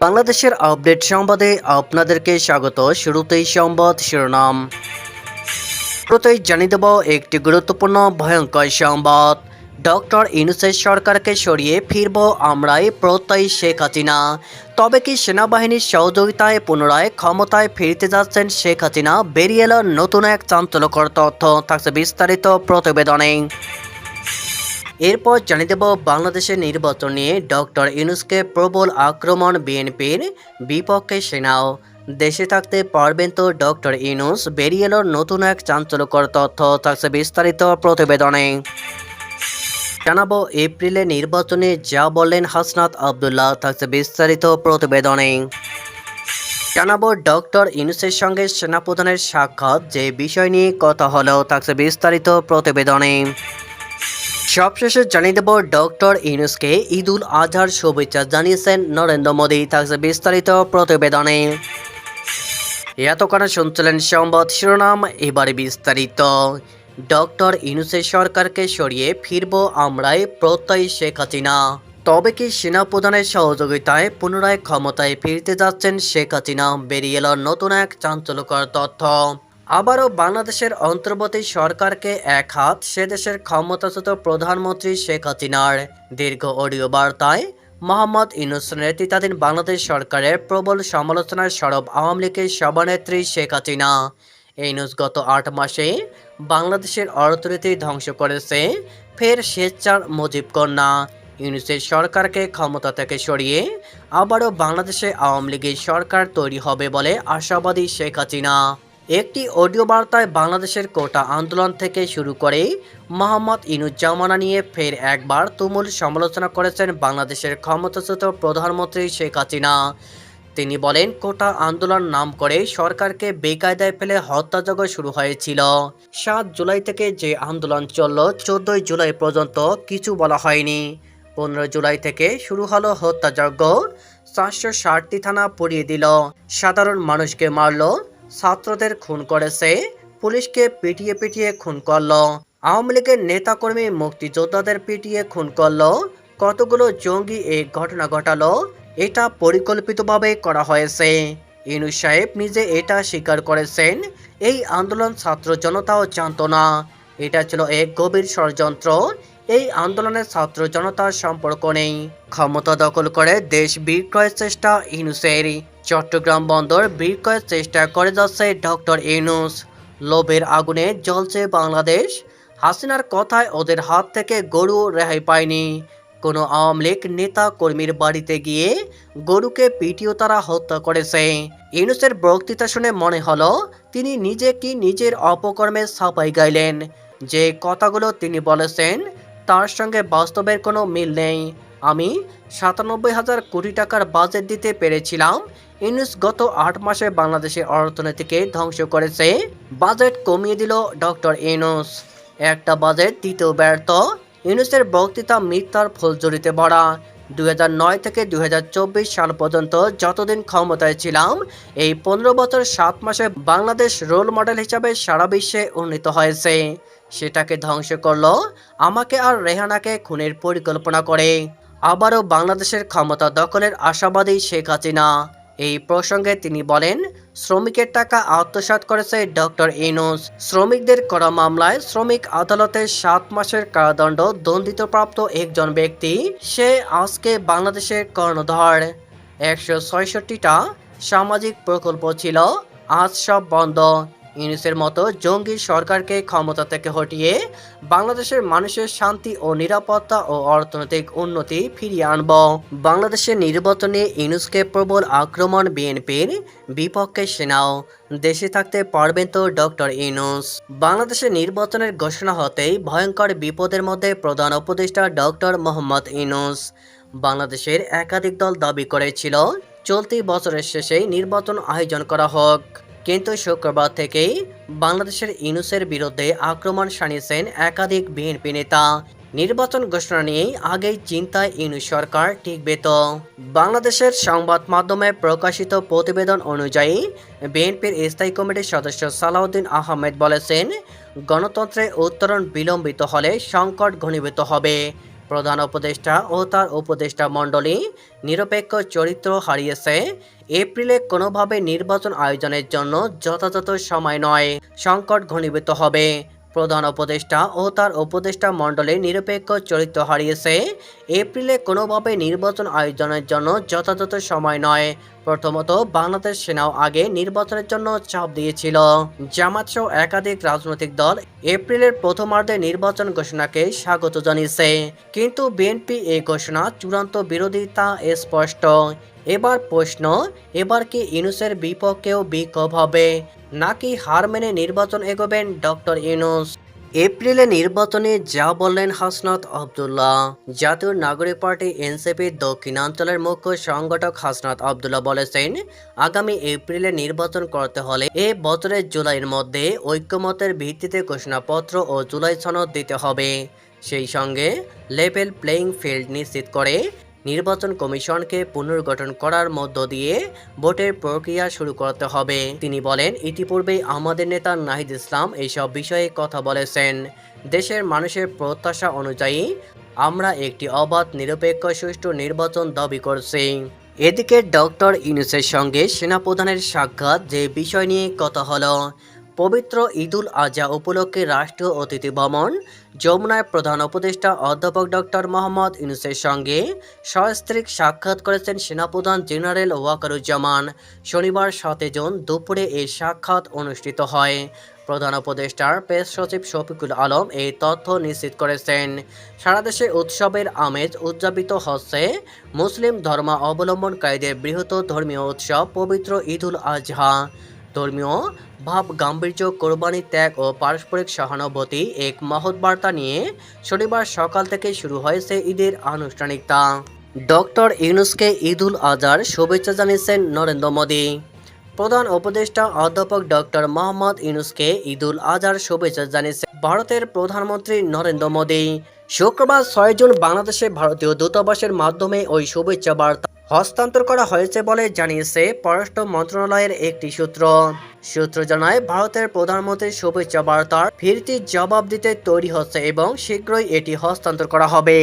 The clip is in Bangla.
বাংলাদেশের আপডেট সংবাদে আপনাদেরকে স্বাগত। শুরুতেই সংবাদ শিরোনাম। শুরুতেই জানিয়ে দেব একটি গুরুত্বপূর্ণ ভয়ঙ্কর সংবাদ। ডক্টর ইনুসের সরকারকে সরিয়ে ফিরব আমরাই প্রত্যয়ী শেখ হাসিনা। তবে কি সেনাবাহিনীর সহযোগিতায় পুনরায় ক্ষমতায় ফিরতে যাচ্ছেন শেখ হাসিনা, বেরিয়ে এলো নতুন এক চাঞ্চল্যকর তথ্য। থাকছে বিস্তারিত প্রতিবেদনে। এরপর জানিয়ে দেব বাংলাদেশের নির্বাচন নিয়ে ডক্টর ইউনুসকে প্রবল আক্রমণ বিএনপির বিপক্ষে সেনাও। দেশে থাকতে পারবেন তো ডক্টর ইউনুস, বেরিয়ে এলো নতুন এক চাঞ্চল্যকর তথ্য, থাকছে বিস্তারিত প্রতিবেদনে। জানাব এপ্রিলে নির্বাচনে যা বললেন হাসনাত আবদুল্লাহ, থাকছে বিস্তারিত প্রতিবেদনে। জানাব ডক্টর ইউনুসের সঙ্গে সেনাপ্রধানের সাক্ষাৎ, যে বিষয় নিয়ে কথা হলো, থাকছে বিস্তারিত প্রতিবেদনে। সবশেষে জানিয়ে দেব, ডক্টর ইউনুসকে ঈদ উল আজহার শুভেচ্ছা জানিয়েছেন নরেন্দ্র মোদী। থাকছে বিস্তারিত প্রতিবেদনে। এতক্ষণ শুনছিলেন সংবাদ শিরোনাম, এবারে বিস্তারিত। ডক্টর ইউনুসের সরকারকে সরিয়ে ফিরব আমরাই, প্রত্যয়ী শেখ হাসিনা। তবে কি সেনাপ্রধানের সহযোগিতায় পুনরায় ক্ষমতায় ফিরতে যাচ্ছেন শেখ হাসিনা, বেরিয়ে এলো নতুন এক চাঞ্চল্যকর তথ্য। আবারও বাংলাদেশের অন্তর্বর্তী সরকারকে এক হাত সে দেশের ক্ষমতাচ্যুত প্রধানমন্ত্রী শেখ হাসিনার দীর্ঘ অডিও বার্তায় মোহাম্মদ ইউনুস নেতৃত্বাধীন বাংলাদেশ সরকারের প্রবল সমালোচনার সরব আওয়ামী লীগের সভানেত্রী শেখ হাসিনা। নিউজ গত আট মাসে বাংলাদেশের অর্থনীতি ধ্বংস করেছে, ফের স্বেচ্ছার মুজিব কন্যা। ইউনুসের সরকারকে ক্ষমতা থেকে সরিয়ে আবারও বাংলাদেশে আওয়ামী লীগের সরকার তৈরি হবে বলে আশাবাদী শেখ হাসিনা। একটি অডিও বার্তায় বাংলাদেশের কোটা আন্দোলন থেকে শুরু করে মোহাম্মদ ইনুজ্জামানা নিয়ে ফের একবার তুমুল সমালোচনা করেছেন বাংলাদেশের ক্ষমতাচ্যুত প্রধানমন্ত্রী শেখ হাসিনা। তিনি বলেন, কোটা আন্দোলন নাম করে সরকারকে বেকায়দায় ফেলে হত্যাযজ্ঞ শুরু হয়েছিল। সাত জুলাই থেকে যে আন্দোলন চলল, চোদ্দই জুলাই পর্যন্ত কিছু বলা হয়নি। পনেরো জুলাই থেকে শুরু হলো হত্যাযজ্ঞ। চারশো ষাটটি থানা পড়িয়ে দিল। সাধারণ মানুষকে মারল। ছাত্রদের খুন করেছে। পুলিশকে পিটিয়ে পিটিয়ে খুন করল। আওয়ামী লীগের নেতাকর্মী মুক্তিযোদ্ধাদের পিটিয়ে খুন করল। কতগুলো জঙ্গি এই ঘটনা ঘটালো, এটা পরিকল্পিতভাবে করা হয়েছে। ইনু সাহেব নিজে এটা স্বীকার করেছেন, এই আন্দোলন ছাত্র জনতাও জানত না। এটা ছিল এক গভীর ষড়যন্ত্র এই আন্দোলনের ছাত্র জনতার সম্পর্ক নেই। ক্ষমতা দখল করে দেশ বিক্রয়ের চেষ্টা ইনুসের চট্টগ্রাম বন্দর বিক্রয়ের চেষ্টা করে যাচ্ছে ডক্টর ইনুস লোভের আগুনে জ্বলছে বাংলাদেশ। হাসিনার কথায় ওদের হাত থেকে গরু রেহাই পায়নি। কোনো আওয়ামী লীগ নেতা কর্মীর বাড়িতে গিয়ে গরুকে পিটিও তারা হত্যা করেছে। ইউনুসের বক্তৃতা শুনে মনে হলো, তিনি নিজে কি নিজের অপকর্মে ছাপাই গাইলেন। যে কথাগুলো তিনি বলেছেন তার সঙ্গে বাস্তবের কোনো মিল নেই। আমি সাতানব্বই হাজার কোটি টাকার বাজেট দিতে পেরেছিলাম। ইউনুস গত আট মাসে বাংলাদেশের অর্থনীতিকে ধ্বংস করেছে। বাজেট কমিয়ে দিল ডক্টর ইউনুস একটা বাজেট দিতেও ব্যর্থ। ইউনুসের বক্তৃতা মিথ্যার ফুলজড়িতে ভরা। দুই থেকে দুই হাজার চব্বিশ সাল পর্যন্ত যতদিন ক্ষমতায় ছিলাম, এই পনেরো বছর সাত মাসে বাংলাদেশ রোল মডেল হিসাবে সারা বিশ্বে উন্নীত হয়েছে। সেটাকে ধ্বংস করল। আমাকে আর রেহানাকে খুনের পরিকল্পনা করে। আবারও বাংলাদেশের ক্ষমতা দখলের আশাবাদী শেখ হাসিনা। এই প্রসঙ্গে তিনি বলেন, শ্রমিকের টাকা আত্মসাৎ করেছে ডক্টর ইনুস শ্রমিকদের করা মামলায় শ্রমিক আদালতে সাত মাসের কারাদণ্ড দণ্ডিতপ্রাপ্ত একজন ব্যক্তি। সে আজকে বাংলাদেশের কর্ণধর। একশো ছয়ষট্টিটা সামাজিক প্রকল্প ছিল। আজ সব বন্ধ। ইউনিসের মতো জঙ্গি সরকারকে ক্ষমতা থেকে হটিয়ে বাংলাদেশের মানুষের শান্তি ও নিরাপত্তা ও অর্থনৈতিক উন্নতি ফিরিয়ে আনব। বাংলাদেশের নির্বাচনে ইউনুসকে প্রবল আক্রমণ বিএনপির বিপক্ষে সেনাও দেশে থাকতে পারবেন তো ডক্টর ইউনুস। বাংলাদেশের নির্বাচনের ঘোষণা হতেই ভয়ঙ্কর বিপদের মধ্যে প্রধান উপদেষ্টা ডক্টর মোহাম্মদ ইউনুস। বাংলাদেশের একাধিক দল দাবি করেছিল, চলতি বছরের শেষেই নির্বাচন আয়োজন করা হোক। কিন্তু শুক্রবার থেকেই বাংলাদেশের ইনুসের বিরুদ্ধে আক্রমণ সানিয়েছেন একাধিক বিএনপি নেতা। নির্বাচন ঘোষণা নিয়েই আগেই চিন্তায় ইউনুস সরকার টিকবে তো বাংলাদেশের সংবাদ মাধ্যমে প্রকাশিত প্রতিবেদন অনুযায়ী, বিএনপির স্থায়ী কমিটির সদস্য সালাউদ্দিন আহমেদ বলেছেন, গণতন্ত্রে উত্তরণ বিলম্বিত হলে সংকট ঘনীভূত হবে। প্রধান উপদেষ্টা ও তার উপদেষ্টা মণ্ডলী নিরপেক্ষ চরিত্র হারিয়েছে। এপ্রিলে কোনোভাবে নির্বাচন আয়োজনের জন্য যথাযথ সময় নয়। সংকট ঘনীভূত হবে। প্রধান উপদেষ্টা ও তার উপদেষ্টা মণ্ডলী নিরপেক্ষ চরিত্র হারিয়েছে। এপ্রিলে কোনোভাবে নির্বাচন আয়োজনের জন্য যথাযথ সময় নয়। প্রথমত, বাংলাদেশ সেনাও আগে নির্বাচনের জন্য চাপ দিয়েছিল। জামাত সহ একাধিক রাজনৈতিক দল এপ্রিলের প্রথমার্ধে নির্বাচন ঘোষণাকে স্বাগত জানিয়েছে। কিন্তু বিএনপি এই ঘোষণা চূড়ান্ত বিরোধিতা স্পষ্ট। এবার প্রশ্ন, এবার কি ইনুসের বিপক্ষেও বিক্ষোভ হবে? নাকি হার মেনে নির্বাচন এগোবেন ডক্টর ইনুস? এপ্রিলে নির্বাচনে যা বললেন হাসনাত আবদুল্লাহ। জাতীয় নাগরিক পার্টি এনসিপির দক্ষিণাঞ্চলের মুখ্য সংগঠক হাসনাত আবদুল্লাহ বলেছেন, আগামী এপ্রিলে নির্বাচন করতে হলে এ বছরের জুলাইয়ের মধ্যে ঐক্যমতের ভিত্তিতে ঘোষণাপত্র ও জুলাই সনদ দিতে হবে। সেই সঙ্গে লেভেল প্লেয়িং ফিল্ড নিশ্চিত করে নির্বাচন কমিশনকে পুনর্গঠন করার মধ্য দিয়ে ভোটের প্রক্রিয়া শুরু করতে হবে। তিনি বলেন, ইতিপূর্বেই আমাদের নেতা নাহিদ ইসলাম এইসব বিষয়ে কথা বলেছেন। দেশের মানুষের প্রত্যাশা অনুযায়ী আমরা একটি অবাধ, নিরপেক্ষ, সুষ্ঠু নির্বাচন দাবি করছি। এদিকে ডক্টর ইউনুসের সঙ্গে সেনাপ্রধানের সাক্ষাৎ যে বিষয় নিয়ে কথা হলো পবিত্র ঈদুল আজহা উপলক্ষে রাষ্ট্রীয় অতিথি ভবন যমুনায় প্রধান উপদেষ্টা অধ্যাপক ডক্টর মোহাম্মদ ইউনুসের সঙ্গে সস্ত্রিক সাক্ষাৎ করেছেন সেনাপ্রধান জেনারেল ওয়াকারুজ্জামান। শনিবার সাতে জুন দুপুরে এই সাক্ষাৎ অনুষ্ঠিত হয়। প্রধান উপদেষ্টার প্রেস সচিব শফিকুল আলম এই তথ্য নিশ্চিত করেছেন। সারা দেশে উৎসবের আমেজ উদযাপিত হচ্ছে। মুসলিম ধর্ম অবলম্বনকারীদের বৃহৎ ধর্মীয় উৎসব পবিত্র ঈদুল আজহা। ধর্মীয় ভাব গাম্ভীর্য, কোরবানি ত্যাগ ও পারস্পরিক সহানুভূতি এক মহৎ বার্তা নিয়ে শনিবার সকাল থেকে শুরু হয়েছে ঈদের আনুষ্ঠানিকতা। ডক্টর ইউনুসকে ঈদুল আজহার শুভেচ্ছা জানিয়েছেন নরেন্দ্র মোদী। প্রধান উপদেষ্টা অধ্যাপক ডক্টর মোহাম্মদ ইউনুসকে ঈদুল আজহার শুভেচ্ছা জানিয়েছেন ভারতের প্রধানমন্ত্রী নরেন্দ্র মোদী। শুক্রবার ছয় জুন বাংলাদেশে ভারতীয় দূতাবাসের মাধ্যমে ওই শুভেচ্ছা বার্তা হস্তান্তর করা হয়েছে বলে জানিয়েছে পররাষ্ট্র মন্ত্রণালয়ের একটি সূত্র। সূত্র জানায়, ভারতের প্রধানমন্ত্রীর শুভেচ্ছা বার্তার ফিরতি জবাব দিতে তৈরি হচ্ছে এবং শীঘ্রই এটি হস্তান্তর করা হবে।